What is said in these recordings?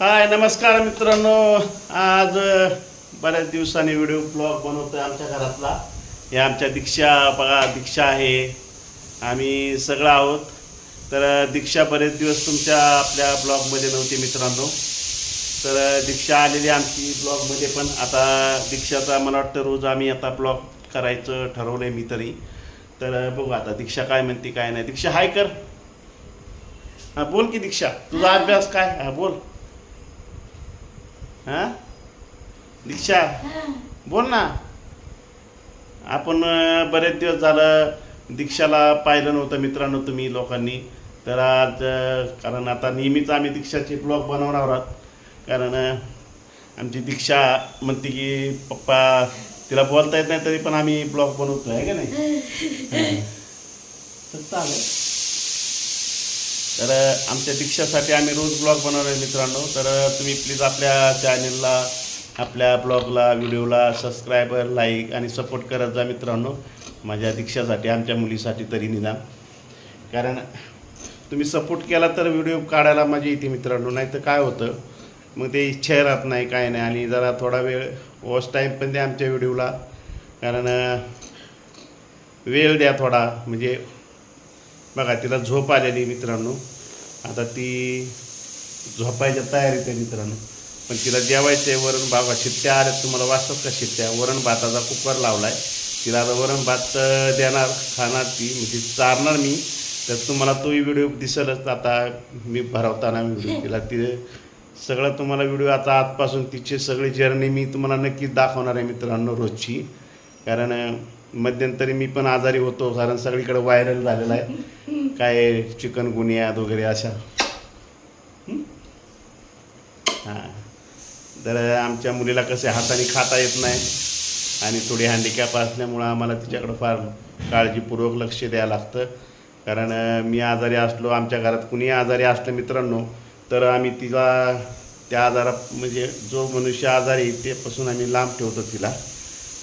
हाय नमस्कार मित्रांनो. आज बऱ्याच दिवसांनी व्हिडिओ ब्लॉग बनवतो आहे आमच्या घरातला. हे आमच्या दीक्षा बघा दीक्षा आहे. आम्ही सगळं आहोत. तर दीक्षा बरेच दिवस तुमच्या आपल्या ब्लॉगमध्ये नव्हती मित्रांनो. तर दीक्षा आलेली आमची ब्लॉगमध्ये पण. आता दीक्षाचा मला वाटतं रोज आम्ही आता ब्लॉग करायचं ठरवलं आहे मी तरी. तर बघू आता दीक्षा काय म्हणते काय नाही. दीक्षा हाय कर. हां बोल की दीक्षा. तुझा अभ्यास काय? हां बोल. हा? दीक्षा बोल ना. आपण बरेच दिवस झालं दीक्षाला पाहिलं नव्हतं मित्रांनो तुम्ही लोकांनी. तर आज कारण आता नेहमीच आम्ही दीक्षाचे ब्लॉग बनवणार आहोत. कारण आमची दीक्षा म्हणते की पप्पा तिला बोलता येत नाही तरी पण आम्ही ब्लॉग बनवतो आहे का नाही. तर चालेल. तर आमच्या दीक्षासाठी आम्ही रोज ब्लॉग बनवणार आहे मित्रांनो. तर तुम्ही प्लीज आपल्या चॅनलला आपल्या ब्लॉगला व्हिडिओला सबस्क्रायबर लाईक आणि सपोर्ट करत जा मित्रांनो. माझ्या दीक्षासाठी आमच्या मुलीसाठी तरी निदान. कारण तुम्ही सपोर्ट केला तर व्हिडिओ काढायला मजा येते मित्रांनो. नाही तर काय होतं? मग ते इच्छा राहत नाही काय नाही. आणि जरा थोडा वेळ वॉच टाईम पण द्या आमच्या व्हिडिओला. कारण वेळ द्या थोडा. म्हणजे बघा तिला झोप आलेली मित्रांनो. आता ती झोपायच्या तयारीत आहे मित्रांनो. पण तिला जेवायचं आहे वरण भात. शिट्ट्या आल्या तुम्हाला वाचतात का शिट्ट्या? वरण भाताचा कुकर लावला आहे तिला आता वरण भात देणार खाणार ती. म्हणजे चारणार मी. तर तुम्हाला तोही व्हिडिओ दिसेलच. आता मी भरवताना व्हिडिओ तिला ती सगळं तुम्हाला व्हिडिओ आता आजपासून तिची सगळी जर्नी मी तुम्हाला नक्कीच दाखवणार आहे मित्रांनो रोजची. कारण मध्यंतरी मी पण आजारी होतो. कारण सगळीकडे व्हायरल झालेला आहे. काय चिकन गुनियाद वगैरे अशा? हां? तर आमच्या मुलीला कसे हाताने खाता येत नाही आणि थोडी हँडिकॅप असल्यामुळं आम्हाला तिच्याकडं फार काळजीपूर्वक लक्ष द्यावं लागतं. कारण मी आजारी असलो आमच्या घरात कुणी आजारी असलं मित्रांनो तर आम्ही तिला त्या आजारात म्हणजे जो मनुष्य आजारी आहे त्यापासून आम्ही लांब ठेवतो तिला.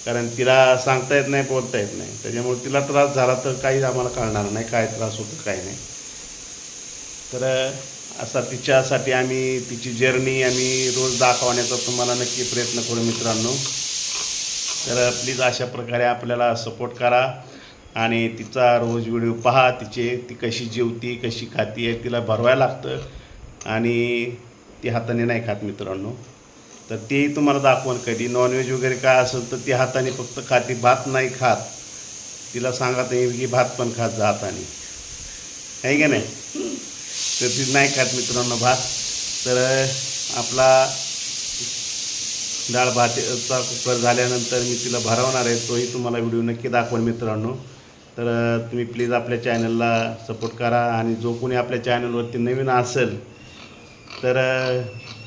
कारण तिला सांगता येत नाही बोलता येत नाही. त्याच्यामुळे तिला त्रास झाला तर काही आम्हाला कळणार नाही काय त्रास होतो काय नाही. तर असा तिच्यासाठी आम्ही तिची जर्नी आम्ही रोज दाखवण्याचा तुम्हाला नक्की प्रयत्न करू मित्रांनो. तर प्लीज अशा प्रकारे आपल्याला सपोर्ट करा आणि तिचा रोज व्हिडिओ पहा तिचे ती कशी जेवती कशी खाती आहे तिला भरवायला लागतं. आणि ती हाताने नाही खात मित्रांनो. तर तेही तुम्हाला दाखवण कधी. नॉनव्हेज वगैरे काय असेल तर ती हाताने फक्त खाते भात नाही खात. तिला सांगत नाही की भात पण खात जा हाताने. आहे का नाही? तर ती नाही खात मित्रांनो भात. तर आपला डाळ भातचा कुकर झाल्यानंतर मी तिला भरवणार आहे. तोही तुम्हाला व्हिडिओ नक्की दाखवेल मित्रांनो. तर तुम्ही प्लीज आपल्या चॅनलला सपोर्ट करा. आणि जो कोणी आपल्या चॅनलवरती नवीन असेल तर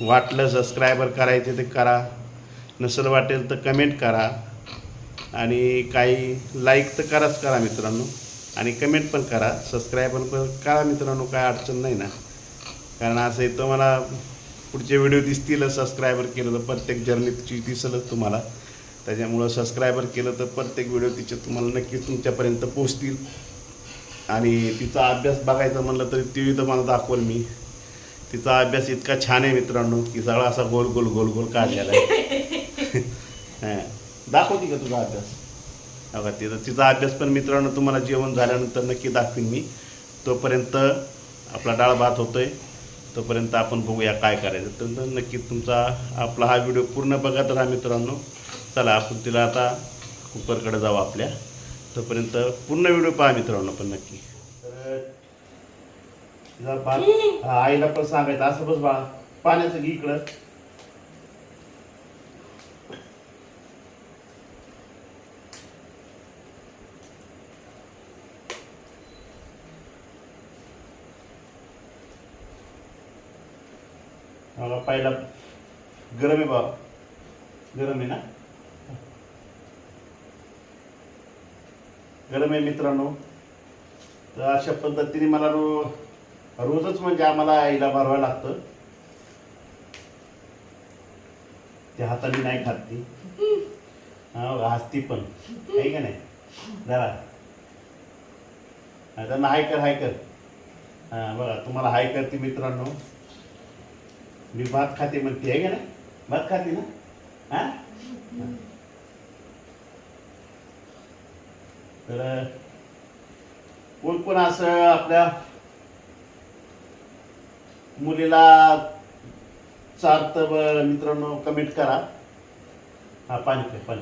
वाटलं सबस्क्रायबर करायचे ते करा. नसेल वाटेल तर कमेंट करा. आणि काही लाईक तर कराच करा मित्रांनो. आणि कमेंट पण करा. सबस्क्राईब पण करा मित्रांनो. काय अडचण नाही ना. कारण असं आहे तुम्हाला पुढचे व्हिडिओ दिसतीलच सबस्क्रायबर केलं तर प्रत्येक जर्नीची दिसलंच तुम्हाला. त्याच्यामुळं सबस्क्रायबर केलं तर प्रत्येक व्हिडिओ तिचे तुम्हाला नक्कीच तुमच्यापर्यंत पोचतील आणि तिचा अभ्यास बघायचा म्हणलं तरी टी व्ही तर मला दाखवल मी. तिचा अभ्यास इतका छान आहे मित्रांनो की सगळा असा गोल गोल गोल गोल काढलेला आहे. हां. दाखवते का तुझा अभ्यास? बघा तिचा तिचा अभ्यास पण मित्रांनो तुम्हाला जेवण झाल्यानंतर नक्की दाखवीन मी. तोपर्यंत आपला डाळ भात होतोय. तोपर्यंत आपण बघूया काय करायचं. तर नक्की तुमचा आपला हा व्हिडिओ पूर्ण बघत राहा मित्रांनो. चला आपण तिला आता कुकरकडे जाऊ आपल्या. तोपर्यंत पूर्ण व्हिडिओ पहा मित्रांनो पण नक्की. तिला भात हा, आईला पण सांगायचं असं बस बाळा. पाण्याचं घे इकडं. मला पहिला. गरम आहे बाबा. गरम आहे ना? गरम आहे मित्रांनो. तर अशा पद्धतीने मला रो रोजच म्हणजे आम्हाला आईला भरवायला लागतं. ते हाताने नाही खात ती. हसती पण. आहे का नाही? जरा. त्यांना हाय कर हाय कर. हां बघा तुम्हाला हाय करते मित्रांनो. मी भात खाते म्हणते आहे का नाही? भात खाते ना? तर कोण कोण असं आपल्या मुलीला चालतं बरं मित्रांनो कमेंट करा. हा पाणी प्या पाणी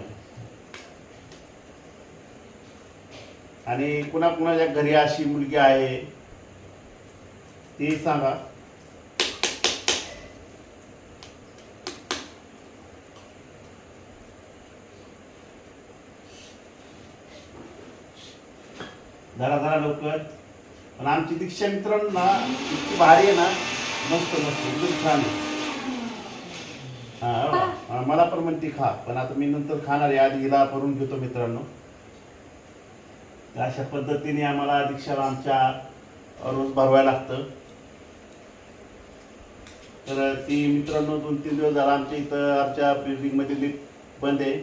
आणि कुणा कुणाच्या घरी अशी मुलगी आहे ती सांगा. जरा जरा लवकर. पण आमची दीक्षा मित्रांनो ना इतकी भारी आहे ना मस्त मस्त. एकदम छान आहे. हा, मला पण म्हणते खा पण आता मी नंतर खाणार आहे. आधी हिला करून घेतो मित्रांनो. तर अशा पद्धतीने आम्हाला दीक्षाला आमच्या रोज भरवायला लागतं. तर ती मित्रांनो दोन तीन दिवस झाला आमच्या इथं आमच्या बिल्डिंगमध्ये लिफ्ट बंद आहे.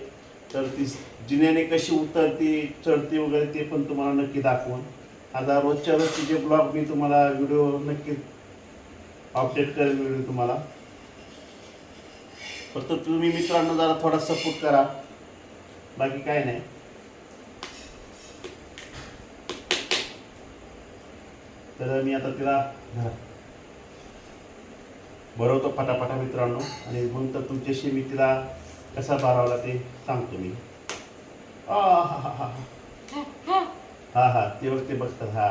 तर ती जिन्याने कशी उतरती चढती वगैरे ते पण तुम्हाला नक्की दाखवून. आता रोजच्या रोज तिचे ब्लॉग मी तुम्हाला व्हिडिओ नक्की अपडेट करेल व्हिडिओ तुम्हाला. फक्त तुम्ही मित्रांनो जरा थोडा सपोर्ट करा. बाकी काय नाही. तर मी आता तिला भरवतो फटाफटा मित्रांनो. आणि मग तर तुमच्याशी मी तिला कसा भरावला ते सांगतो मी. हा हा हा हा. हा हा. ते बघ ते बघतात हा.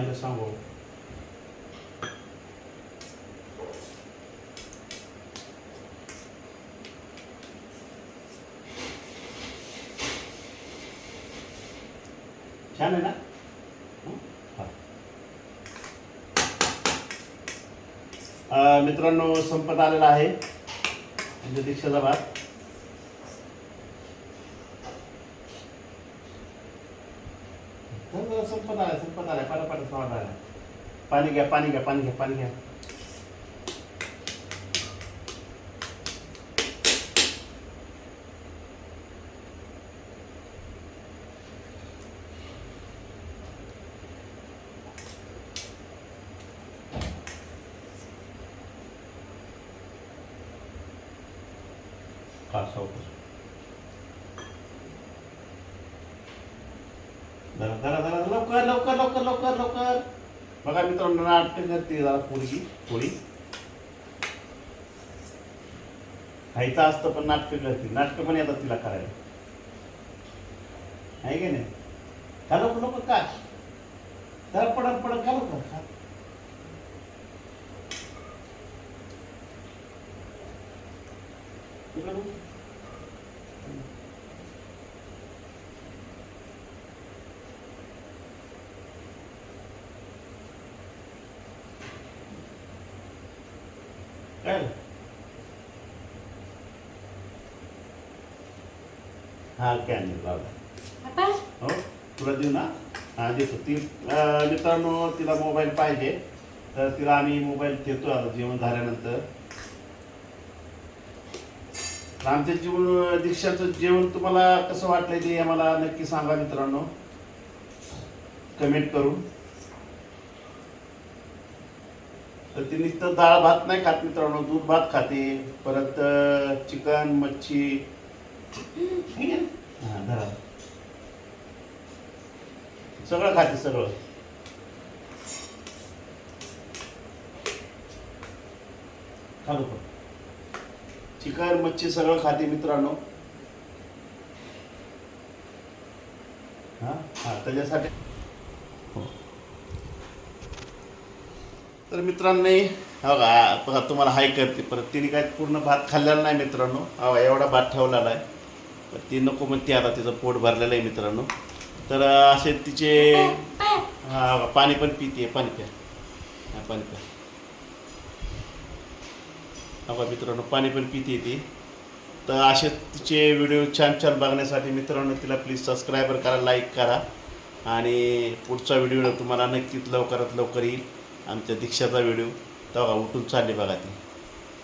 आईला सांगू. छान आहे ना? मित्रांनो संपत आलेला आहे. म्हणजे दीक्षाचा भात तर जरा संपत आलाय संपत आलाय पाटा पाटा आलाय पाणी घ्या पाणी घ्या पाणी घ्या पाणी घ्या हा जरा जरा जरा लवकर लवकर लवकर लवकर लवकर. बघा मित्रांनो नाटक करते जरा पोरगी थोडी खायचं असतं पण नाटकं करते. नाटकं पण येतात तिला करायला. आहे की नाही? खा लवकर लवकर का? जरा पडत पडत का? लवकर खा इकडं काय? हा कॅन्डल लावला. हो तुला देऊ ना? हा देतो. ती अं, मित्रांनो तिला मोबाईल पाहिजे. तर तिला आम्ही मोबाईल देतो जेवण झाल्यानंतर. तर आमचं जीवन दीक्षाचं जेवण तुम्हाला कसं वाटलंय ते आम्हाला नक्की सांगा मित्रांनो. कमेंट करून. तर ती नुसतं डाळ भात नाही खात मित्रांनो दूध भात खाते. परत चिकन मच्छी. सगळं खाते सगळं. खालो चिकन मच्छी सगळं खाते मित्रांनो. हा हा त्याच्यासाठी तर मित्रांनी हो का बघा तुम्हाला हाय करते. परत तिने काय पूर्ण भात खाल्लेला नाही मित्रांनो. हो एवढा भात ठेवलेला आहे. तर ती नको म्हणते आता तिचं पोट भरलेलं आहे मित्रांनो. तर असे तिचे हा पाणी पण पिते पाणी प्या. हा पाणी प्या. हा मित्रांनो पाणी पण पिते ती. तर असे तिचे व्हिडिओ छान छान बघण्यासाठी मित्रांनो तिला प्लीज सबस्क्राईबर करा लाईक करा. आणि पुढचा व्हिडिओ तुम्हाला नक्कीच लवकरात लवकर येईल. आमच्या दीक्षाचा व्हिडिओ. तेव्हा उठून चालली बघा ती.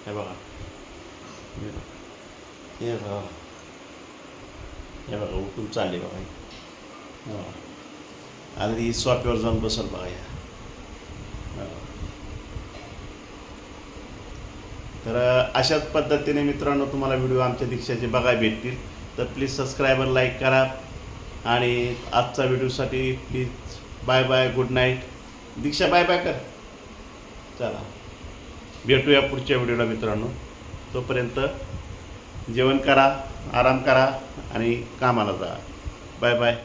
हे बघा. हे बघा. हे बघा उठून चालले बघा हे. बघा. आता ती स्वापीवर जाऊन बसल बघा या. तर अशाच पद्धतीने मित्रांनो तुम्हाला व्हिडिओ आमच्या दीक्षाचे बघायला भेटतील. तर प्लीज सबस्क्रायबर लाईक करा. आणि आजचा व्हिडिओसाठी please bye bye good night Diksha bye bye कर. चला. भेटूया पुढच्या व्हिडिओला मित्रांनो. तोपर्यंत जेवण करा आराम करा आणि कामाला जा. Bye bye